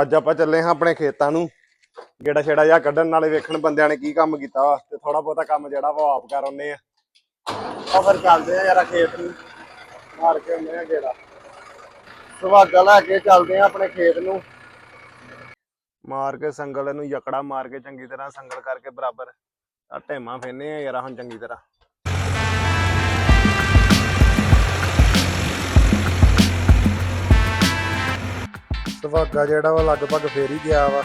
ਅੱਜ ਆਪਾਂ ਚੱਲੇ ਹਾਂ ਆਪਣੇ ਖੇਤਾਂ ਨੂੰ। ਗੇੜਾ ਛੇੜਾ ਜਿਹਾ ਕੱਢਣ, ਨਾਲੇ ਵੇਖਣ ਬੰਦਿਆਂ ਨੇ ਕੀ ਕੰਮ ਕੀਤਾ ਵਾ ਤੇ ਥੋੜਾ ਬਹੁਤਾ ਕੰਮ ਜਿਹੜਾ ਵਾ ਉਹ ਆਪ ਕਰ ਆਉਨੇ ਆ। ਆ ਫਿਰ ਚੱਲਦੇ ਆ ਯਾਰਾ ਖੇਤ ਨੂੰ, ਮਾਰ ਕੇ ਆਉਂਦੇ ਆ ਗੇੜਾ। ਸੁਹਾਗਾ ਲੈ ਕੇ ਚੱਲਦੇ ਆ ਆਪਣੇ ਖੇਤ ਨੂੰ। ਮਾਰ ਕੇ ਸੰਗਲ ਨੂੰ ਯਕੜਾ ਮਾਰ ਕੇ ਚੰਗੀ ਤਰ੍ਹਾਂ ਸੰਗਲ ਕਰਕੇ ਬਰਾਬਰ। ਆ ਢੇਮਾਂ ਫੇਨੇ ਆ ਯਾਰਾ ਹੁਣ ਚੰਗੀ ਤਰ੍ਹਾਂ। ਸੁਹਾਗਾ ਜਿਹੜਾ ਵਾ ਲਗਭਗ ਫੇਰ ਹੀ ਗਿਆ ਵਾ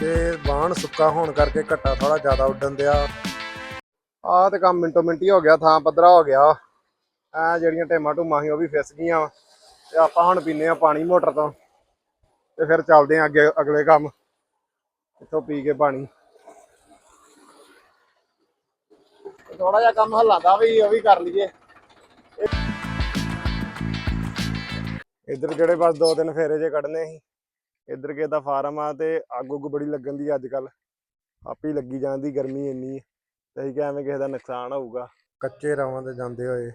ਤੇ ਬਾਣ ਸੁੱਕਾ ਹੋਣ ਕਰਕੇ ਘੱਟਾ ਥੋੜਾ ਜ਼ਿਆਦਾ ਉੱਡਣ ਦਿਆ। ਆਹ ਤੇ ਕੰਮ ਮਿੰਟੋ ਮਿੰਟੀ ਹੋ ਗਿਆ, ਥਾਂ ਪੱਧਰਾ ਹੋ ਗਿਆ। ਆ ਜਿਹੜੀਆਂ ਟੇਮਾਂ ਟੂਮਾਂ ਸੀ ਉਹ ਵੀ ਫਿਸ ਗਈਆਂ ਵਾ ਤੇ ਆਪਾਂ ਹੁਣ ਪੀਨੇ ਆ ਪਾਣੀ ਮੋਟਰ ਤੋਂ ਤੇ ਫਿਰ ਚੱਲਦੇ ਆ ਅੱਗੇ ਅਗਲੇ ਕੰਮ, ਇੱਥੋਂ ਪੀ ਕੇ ਪਾਣੀ। ਥੋੜਾ ਜਿਹਾ ਕੰਮ ਹੱਲਾਂਦਾ ਵੀ, ਉਹ ਵੀ ਕਰ ਲਈਏ। ਇੱਧਰ ਜਿਹੜੇ ਬਸ ਦੋ ਤਿੰਨ ਫੇਰੇ ਜੇ ਕੱਢਨੇ ਸੀ। ਇੱਧਰ ਕਿਸੇ ਦਾ ਫਾਰਮ ਆ ਤੇ ਅੱਗ ਉੱਗ ਬੜੀ ਲੱਗਣ ਦੀ ਅੱਜ ਕੱਲ ਆਪੇ ਹੀ ਲੱਗੀ ਜਾਂਦੀ ਗਰਮੀ ਇੰਨੀ। ਤੇ ਅਸੀਂ ਕਿ ਐਵੇਂ ਕਿਸੇ ਦਾ ਨੁਕਸਾਨ ਹੋਊਗਾ। ਕੱਚੇ ਰਾਵਾਂ ਤੇ ਜਾਂਦੇ ਹੋਏ।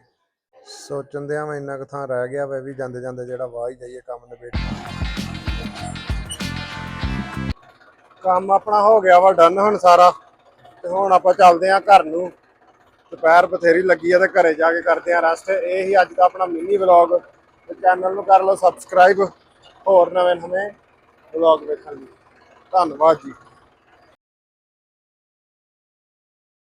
ਸੋਚਣ ਦੇ ਮੈਂ ਇੰਨਾ ਕੁ ਥਾਂ ਰਹਿ ਗਿਆ ਵਾ ਵੀ ਜਾਂਦੇ ਜਾਂਦੇ ਜਿਹੜਾ ਵਾਹ ਹੀ ਜਾਈਏ ਕੰਮ ਨਿਬੇੜ। ਕੰਮ ਆਪਣਾ ਹੋ ਗਿਆ ਵਾ, ਡਨ ਹੁਣ ਸਾਰਾ। ਤੇ ਹੁਣ ਆਪਾਂ ਚੱਲਦੇ ਆ ਘਰ ਨੂੰ। ਦੁਪਹਿਰ ਬਥੇਰੀ ਲੱਗੀ ਆ ਤੇ ਘਰੇ ਜਾ ਕੇ ਕਰਦੇ ਆ ਰੈਸਟ ਇਹ ਹੀ ਅੱਜ ਦਾ ਆਪਣਾ ਮਿੰਨੀ ਵਲੌਗ ਤੇ ਚੈਨਲ ਨੂੰ ਕਰ ਲਓ ਸਬਸਕ੍ਰਾਈਬ ਹੋਰ ਨਵੇਂ ਨਵੇਂ ਵਲੌਗ ਵੇਖਣ ਲਈ। ਧੰਨਵਾਦ ਜੀ।